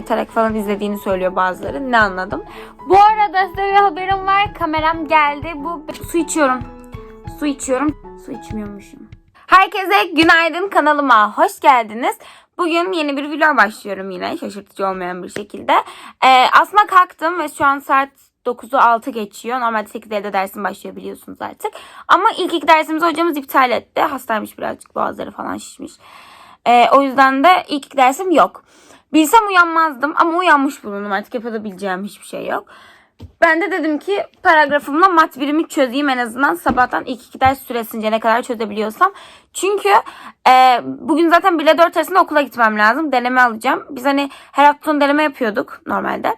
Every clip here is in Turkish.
yatarak falan izlediğini söylüyor bazıları. Ne anladım. Bu arada size bir haberim var. Kameram geldi. Bu su içiyorum. Su içiyorum. Su içmiyormuşum. Herkese günaydın kanalıma hoş geldiniz. Bugün yeni bir vlog başlıyorum yine şaşırtıcı olmayan bir şekilde. Ee, aslında kalktım ve şu an saat 9'u 6 geçiyor. Normalde 8'de dersim başlıyor biliyorsunuz artık. Ama ilk iki dersimizi hocamız iptal etti. Hastaymış birazcık boğazları falan şişmiş. Ee, o yüzden de ilk iki dersim yok. Bilsem uyanmazdım ama uyanmış bulundum artık yapabileceğim hiçbir şey yok. Ben de dedim ki paragrafımla mat birimi çözeyim en azından sabahtan ilk iki ders süresince ne kadar çözebiliyorsam. Çünkü e, bugün zaten bile 4 arasında okula gitmem lazım. Deneme alacağım. Biz hani her hafta sonu deneme yapıyorduk normalde.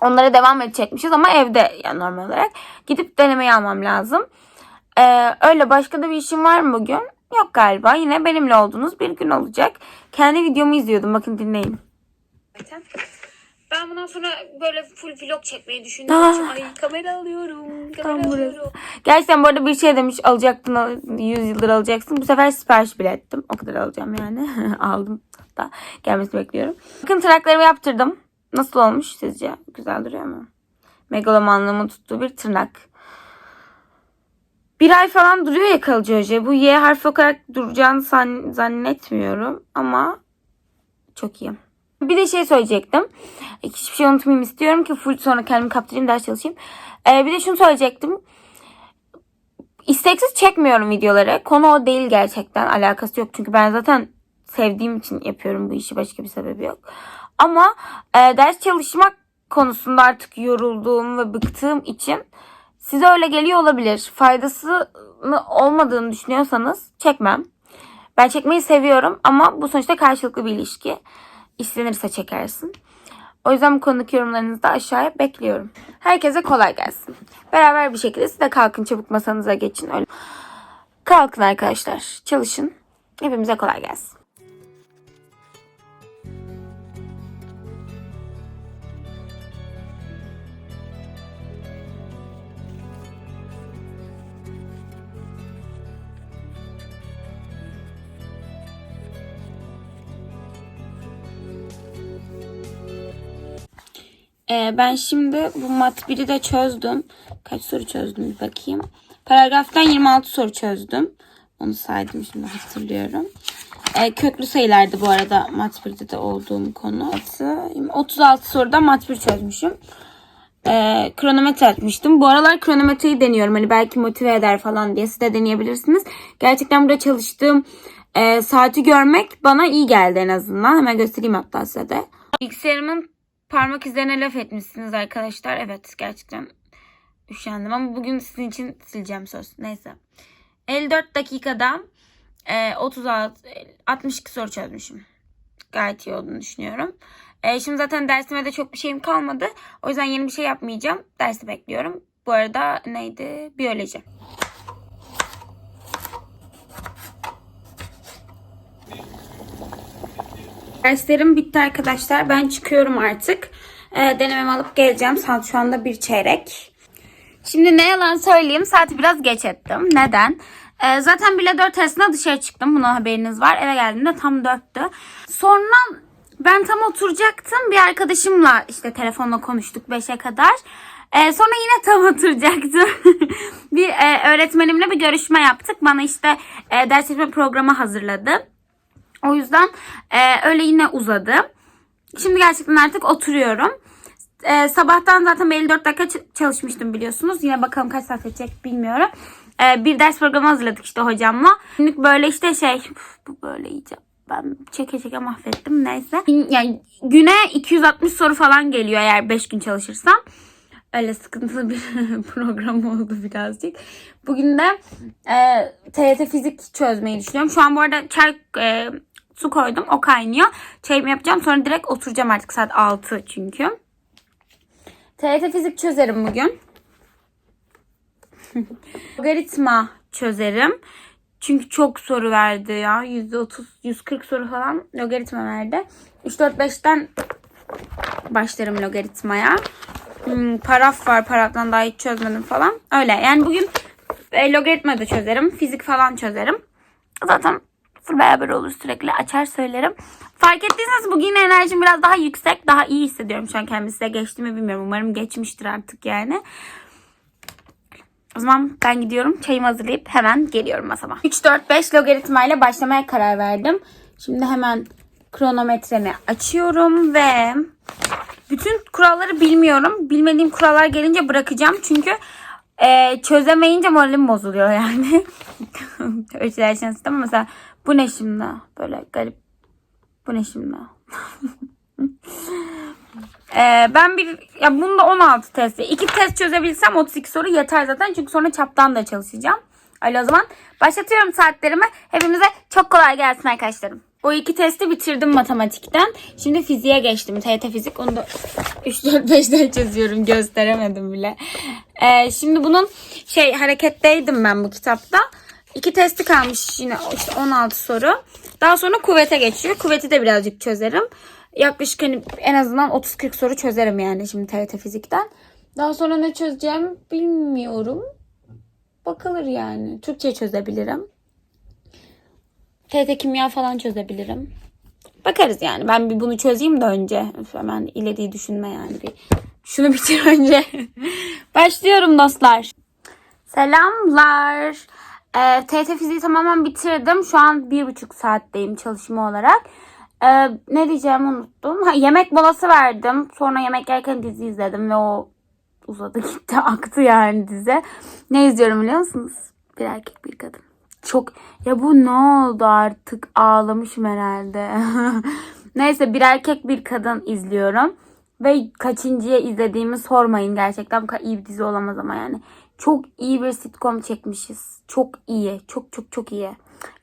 Onlara devam edecekmişiz ama evde yani normal olarak. Gidip denemeyi almam lazım. E, öyle başka da bir işim var mı bugün? Yok galiba. Yine benimle olduğunuz bir gün olacak. Kendi videomu izliyordum. Bakın dinleyin. Ben bundan sonra böyle full vlog çekmeyi düşündüğüm Ah. için ay kamera alıyorum. Kamera Tam alıyorum. Gerçekten bu arada bir şey demiş alacaktın al- 100 yıldır alacaksın. Bu sefer sipariş bile ettim. O kadar alacağım yani. Aldım hatta gelmesini bekliyorum. Bakın tırnaklarımı yaptırdım. Nasıl olmuş sizce? Güzel duruyor mu? Megalomanlığımın tuttuğu bir tırnak. Bir ay falan duruyor ya kalıcı oje. Bu Y harfi olarak duracağını zannetmiyorum. Ama çok iyi. Bir de şey söyleyecektim. Hiçbir şey unutmayayım istiyorum ki full sonra kendimi kaptırayım ders çalışayım. Ee, bir de şunu söyleyecektim. İsteksiz çekmiyorum videoları. Konu o değil gerçekten. Alakası yok. Çünkü ben zaten sevdiğim için yapıyorum bu işi. Başka bir sebebi yok. Ama e, ders çalışmak konusunda artık yorulduğum ve bıktığım için size öyle geliyor olabilir. Faydası olmadığını düşünüyorsanız çekmem. Ben çekmeyi seviyorum ama bu sonuçta karşılıklı bir ilişki. İstenirse çekersin. O yüzden bu konudaki yorumlarınızı da aşağıya bekliyorum. Herkese kolay gelsin. Beraber bir şekilde siz de kalkın çabuk masanıza geçin. Öyle. Kalkın arkadaşlar. Çalışın. Hepimize kolay gelsin. Ee, ben şimdi bu mat 1'i de çözdüm. Kaç soru çözdüm bir bakayım. Paragraftan 26 soru çözdüm. Onu saydım şimdi hatırlıyorum. Ee, köklü sayılardı bu arada mat 1'de de olduğum konu. 36 soruda mat 1 çözmüşüm. Ee, kronometre atmıştım. Bu aralar kronometreyi deniyorum. Hani belki motive eder falan diye siz de deneyebilirsiniz. Gerçekten burada çalıştığım e, saati görmek bana iyi geldi en azından. Hemen göstereyim hatta size de. Bilgisayarımın parmak izlerine laf etmişsiniz arkadaşlar. Evet gerçekten üşendim ama bugün sizin için sileceğim söz. Neyse. 54 dakikada e, 36 62 soru çözmüşüm. Gayet iyi olduğunu düşünüyorum. E, şimdi zaten dersime de çok bir şeyim kalmadı. O yüzden yeni bir şey yapmayacağım. Dersi bekliyorum. Bu arada neydi? Biyoloji. Derslerim bitti arkadaşlar. Ben çıkıyorum artık. Ee, denememi alıp geleceğim. Saat şu anda bir çeyrek. Şimdi ne yalan söyleyeyim. Saati biraz geç ettim. Neden? Ee, zaten bile 4 arasında dışarı çıktım. Buna haberiniz var. Eve geldiğimde tam 4'tü. Sonra ben tam oturacaktım. Bir arkadaşımla işte telefonla konuştuk 5'e kadar. Ee, sonra yine tam oturacaktım. bir e, öğretmenimle bir görüşme yaptık. Bana işte e, ders çalışma programı hazırladı. O yüzden e, öyle yine uzadı. Şimdi gerçekten artık oturuyorum. E, sabahtan zaten 54 dakika çalışmıştım biliyorsunuz. Yine bakalım kaç saat edecek bilmiyorum. E, bir ders programı hazırladık işte hocamla. Günlük böyle işte şey bu böyle iyice ben çeke çeke mahvettim neyse. Yani güne 260 soru falan geliyor eğer 5 gün çalışırsam. Öyle sıkıntılı bir program oldu birazcık. Bugün de e, TYT fizik çözmeyi düşünüyorum. Şu an bu arada çay e, su koydum. O kaynıyor. Çayımı yapacağım. Sonra direkt oturacağım artık. Saat 6 çünkü. TYT fizik çözerim bugün. Logaritma çözerim. Çünkü çok soru verdi ya. %30, 140 soru falan logaritma verdi. 3, 4, 5'ten başlarım logaritmaya. Hmm, paraf var. Paraftan daha hiç çözmedim falan. Öyle. Yani bugün e, logaritma da çözerim. Fizik falan çözerim. Zaten full beraber olur sürekli açar söylerim. Fark ettiyseniz bugün enerjim biraz daha yüksek. Daha iyi hissediyorum şu an kendimi size geçti mi bilmiyorum. Umarım geçmiştir artık yani. O zaman ben gidiyorum. Çayımı hazırlayıp hemen geliyorum masama. 3, 4, 5 logaritma ile başlamaya karar verdim. Şimdi hemen kronometremi açıyorum ve bütün kuralları bilmiyorum. Bilmediğim kurallar gelince bırakacağım. Çünkü e, çözemeyince moralim bozuluyor yani. Şeyler sistem ama mesela bu ne şimdi? Böyle garip. Bu ne şimdi? Ee, ben bir ya bunda 16 test. 2 test çözebilsem 32 soru yeter zaten. Çünkü sonra çaptan da çalışacağım. Öyle o zaman başlatıyorum saatlerimi. Hepimize çok kolay gelsin arkadaşlarım. O iki testi bitirdim matematikten. Şimdi fiziğe geçtim. TYT fizik. Onu da 3 4 5'ten çözüyorum. Gösteremedim bile. Ee, şimdi bunun şey hareketteydim ben bu kitapta. İki testi kalmış yine işte 16 soru. Daha sonra kuvvete geçiyor. Kuvveti de birazcık çözerim. Yaklaşık hani en azından 30-40 soru çözerim yani şimdi TRT fizikten. Daha sonra ne çözeceğim bilmiyorum. Bakılır yani. Türkçe çözebilirim. TRT kimya falan çözebilirim. Bakarız yani. Ben bir bunu çözeyim de önce. Hemen ileriyi düşünme yani. Bir şunu bitir önce. Başlıyorum dostlar. Selamlar. Ee, TRT fiziği tamamen bitirdim. Şu an bir buçuk saatteyim çalışma olarak. Ee, ne diyeceğimi unuttum. Ha, yemek molası verdim. Sonra yemek yerken dizi izledim ve o uzadı gitti aktı yani dizi. Ne izliyorum biliyor musunuz? Bir erkek bir kadın. Çok ya bu ne oldu artık ağlamışım herhalde. Neyse bir erkek bir kadın izliyorum. Ve kaçıncıya izlediğimi sormayın gerçekten bu kadar iyi bir dizi olamaz ama yani. Çok iyi bir sitcom çekmişiz. Çok iyi. Çok çok çok iyi.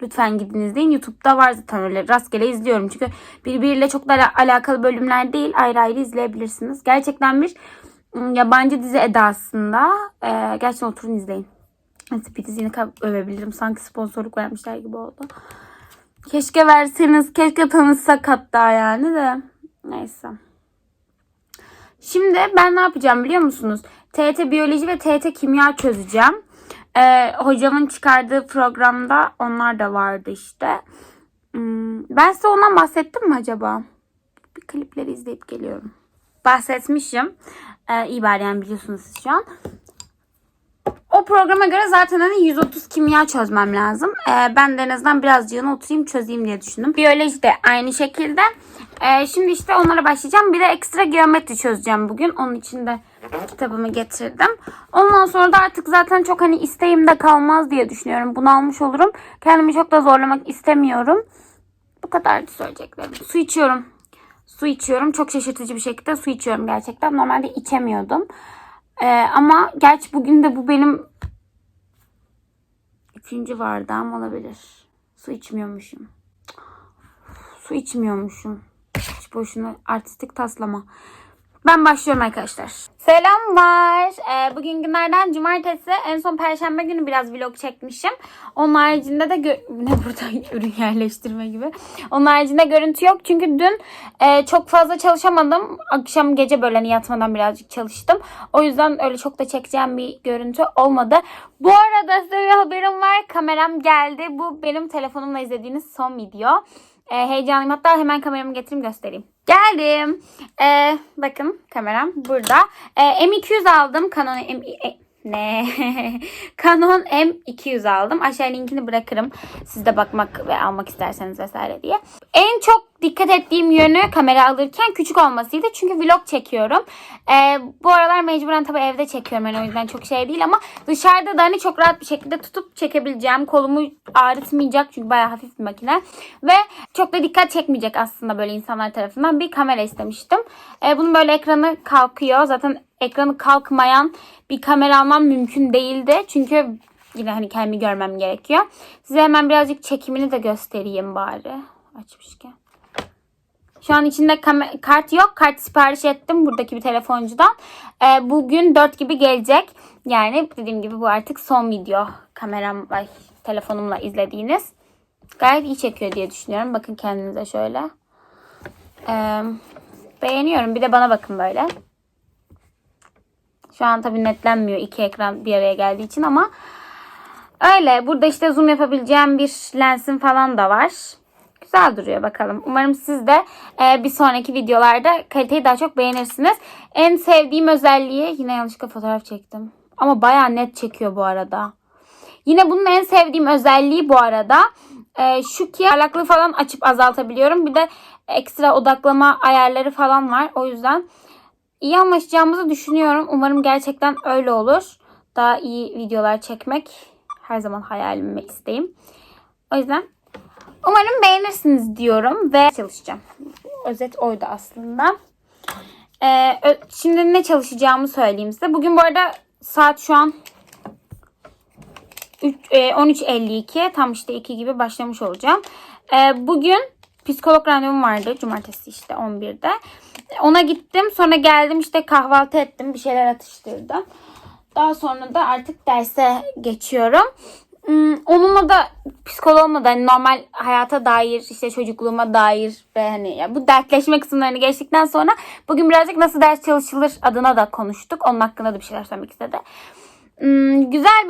Lütfen gidin izleyin. YouTube'da var zaten öyle rastgele izliyorum. Çünkü birbiriyle çok da ala- alakalı bölümler değil. Ayrı ayrı izleyebilirsiniz. Gerçekten bir yabancı dizi edasında. Ee, gerçekten oturun izleyin. Neyse diziyi övebilirim. Sanki sponsorluk vermişler gibi oldu. Keşke verseniz. Keşke tanışsak hatta yani de. Neyse. Şimdi ben ne yapacağım biliyor musunuz? TET biyoloji ve TET kimya çözeceğim. Ee, hocamın çıkardığı programda onlar da vardı işte. Hmm, ben size ondan bahsettim mi acaba? Bir klipleri izleyip geliyorum. Bahsetmişim. Ee, iyi bari yani biliyorsunuz şu an. O programa göre zaten hani 130 kimya çözmem lazım. Ee, ben de en azından birazcığını oturayım çözeyim diye düşündüm. Biyoloji de aynı şekilde. Ee, şimdi işte onlara başlayacağım. Bir de ekstra geometri çözeceğim bugün. Onun için de kitabımı getirdim. Ondan sonra da artık zaten çok hani isteğimde kalmaz diye düşünüyorum. Bunu almış olurum. Kendimi çok da zorlamak istemiyorum. Bu kadardı söyleyeceklerim. Su içiyorum. Su içiyorum. Çok şaşırtıcı bir şekilde su içiyorum gerçekten. Normalde içemiyordum. Ee, ama gerçi bugün de bu benim ikinci bardağım olabilir. Su içmiyormuşum. Su içmiyormuşum. Hiç boşuna artistik taslama. Ben başlıyorum arkadaşlar. Selamlar. Ee, bugün günlerden cumartesi. En son perşembe günü biraz vlog çekmişim. Onun haricinde de ne burada ürün yerleştirme gibi. Onun haricinde görüntü yok. Çünkü dün e, çok fazla çalışamadım. Akşam gece böyle hani yatmadan birazcık çalıştım. O yüzden öyle çok da çekeceğim bir görüntü olmadı. Bu arada size bir haberim var. Kameram geldi. Bu benim telefonumla izlediğiniz son video. E, heyecanlıyım. Hatta hemen kameramı getireyim göstereyim. Geldim. E, bakın kameram burada. E, M200 aldım. Canon M... e- ne? Canon M200 aldım. Aşağıya linkini bırakırım. Siz de bakmak ve almak isterseniz vesaire diye. En çok dikkat ettiğim yönü kamera alırken küçük olmasıydı. Çünkü vlog çekiyorum. Ee, bu aralar mecburen tabii evde çekiyorum. Yani o yüzden çok şey değil ama dışarıda da hani çok rahat bir şekilde tutup çekebileceğim. Kolumu ağrıtmayacak çünkü bayağı hafif bir makine. Ve çok da dikkat çekmeyecek aslında böyle insanlar tarafından bir kamera istemiştim. Ee, bunun böyle ekranı kalkıyor. Zaten ekranı kalkmayan bir kamera almam mümkün değildi. Çünkü yine hani kendimi görmem gerekiyor. Size hemen birazcık çekimini de göstereyim bari. Açmışken. Şu an içinde kart yok. Kart sipariş ettim buradaki bir telefoncudan. Ee, bugün 4 gibi gelecek. Yani dediğim gibi bu artık son video. Kameram, ay, telefonumla izlediğiniz. Gayet iyi çekiyor diye düşünüyorum. Bakın kendinize şöyle. Ee, beğeniyorum. Bir de bana bakın böyle. Şu an tabii netlenmiyor iki ekran bir araya geldiği için ama Öyle. Burada işte zoom yapabileceğim bir lensim falan da var. Güzel duruyor bakalım. Umarım siz de e, bir sonraki videolarda kaliteyi daha çok beğenirsiniz. En sevdiğim özelliği yine yanlışlıkla fotoğraf çektim. Ama baya net çekiyor bu arada. Yine bunun en sevdiğim özelliği bu arada e, şu ki parlaklığı falan açıp azaltabiliyorum. Bir de ekstra odaklama ayarları falan var. O yüzden iyi anlaşacağımızı düşünüyorum. Umarım gerçekten öyle olur. Daha iyi videolar çekmek her zaman hayalim ve isteğim. O yüzden umarım beğenirsiniz diyorum ve çalışacağım. Özet oydu aslında. Ee, şimdi ne çalışacağımı söyleyeyim size. Bugün bu arada saat şu an üç- e, 13.52 tam işte 2 gibi başlamış olacağım. E, bugün psikolog randevum vardı cumartesi işte 11'de. Ona gittim sonra geldim işte kahvaltı ettim bir şeyler atıştırdım. Daha sonra da artık derse geçiyorum. Hmm, Onunla da psikoloğumla da hani normal hayata dair işte çocukluğuma dair ve hani ya bu dertleşme kısımlarını geçtikten sonra bugün birazcık nasıl ders çalışılır adına da konuştuk. Onun hakkında da bir şeyler söylemek istedi.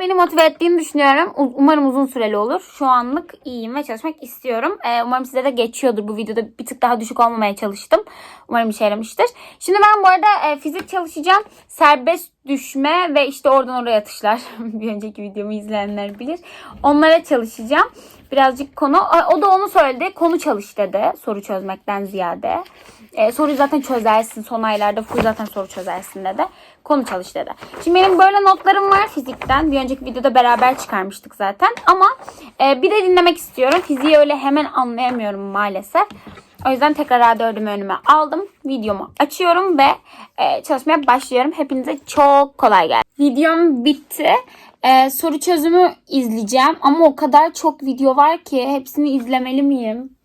Beni motive ettiğini düşünüyorum. Umarım uzun süreli olur. Şu anlık iyiyim ve çalışmak istiyorum. Ee, umarım size de geçiyordur bu videoda. Bir tık daha düşük olmamaya çalıştım. Umarım işe yaramıştır. Şimdi ben bu arada e, fizik çalışacağım. Serbest düşme ve işte oradan oraya atışlar. bir önceki videomu izleyenler bilir. Onlara çalışacağım. Birazcık konu. O da onu söyledi. Konu çalış dedi. Soru çözmekten ziyade. E, soruyu zaten çözersin. Son aylarda full zaten soru çözersin dedi. Konu çalış dedi. Şimdi benim böyle notlarım var fizikten. Bir önceki videoda beraber çıkarmıştık zaten. Ama e, bir de dinlemek istiyorum. Fiziği öyle hemen anlayamıyorum maalesef. O yüzden tekrar A4'ümü önüme aldım. Videomu açıyorum ve e, çalışmaya başlıyorum. Hepinize çok kolay gelsin. Videom bitti. E, soru çözümü izleyeceğim. Ama o kadar çok video var ki hepsini izlemeli miyim?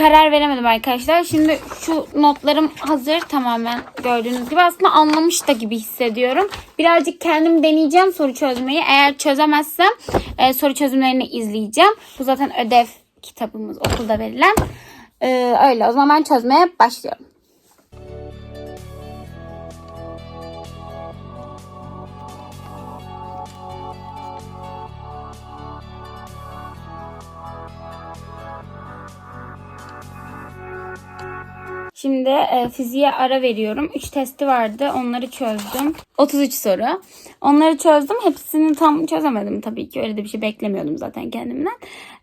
karar veremedim arkadaşlar. Şimdi şu notlarım hazır tamamen gördüğünüz gibi. Aslında anlamış da gibi hissediyorum. Birazcık kendim deneyeceğim soru çözmeyi. Eğer çözemezsem e, soru çözümlerini izleyeceğim. Bu zaten ödev kitabımız okulda verilen. E, öyle o zaman ben çözmeye başlıyorum. Şimdi e, fiziğe ara veriyorum. 3 testi vardı. Onları çözdüm. 33 soru. Onları çözdüm. Hepsini tam çözemedim tabii ki. Öyle de bir şey beklemiyordum zaten kendimden.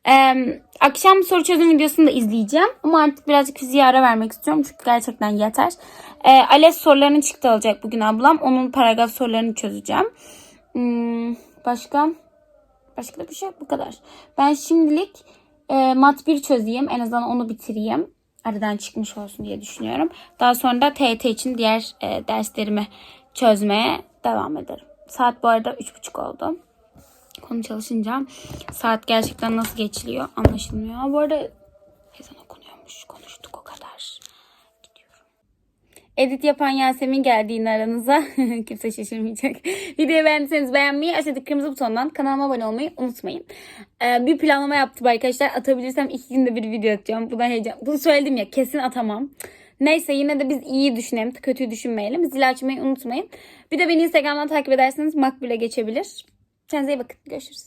E, akşam soru çözüm videosunu da izleyeceğim. Ama artık birazcık fiziğe ara vermek istiyorum. Çünkü gerçekten yeter. E, ALES sorularını çıktı alacak bugün ablam. Onun paragraf sorularını çözeceğim. Hmm, başka? Başka da bir şey yok. Bu kadar. Ben şimdilik e, mat 1 çözeyim. En azından onu bitireyim aradan çıkmış olsun diye düşünüyorum. Daha sonra da TYT için diğer e, derslerimi çözmeye devam ederim. Saat bu arada 3.30 oldu. Konu çalışınca saat gerçekten nasıl geçiliyor anlaşılmıyor. Bu arada ezan okunuyormuş. Konuştuk o kadar. Gidiyorum. Edit yapan Yasemin geldi yine aranıza. Kimse şaşırmayacak. Videoyu beğendiyseniz beğenmeyi, aşağıdaki kırmızı butondan kanalıma abone olmayı unutmayın. Ee, bir planlama yaptım arkadaşlar. Atabilirsem iki günde bir video atacağım. Buna heyecan. Bunu söyledim ya kesin atamam. Neyse yine de biz iyi düşünelim. Kötüyü düşünmeyelim. Zil açmayı unutmayın. Bir de beni Instagram'dan takip ederseniz makbule geçebilir. Kendinize iyi bakın. Görüşürüz.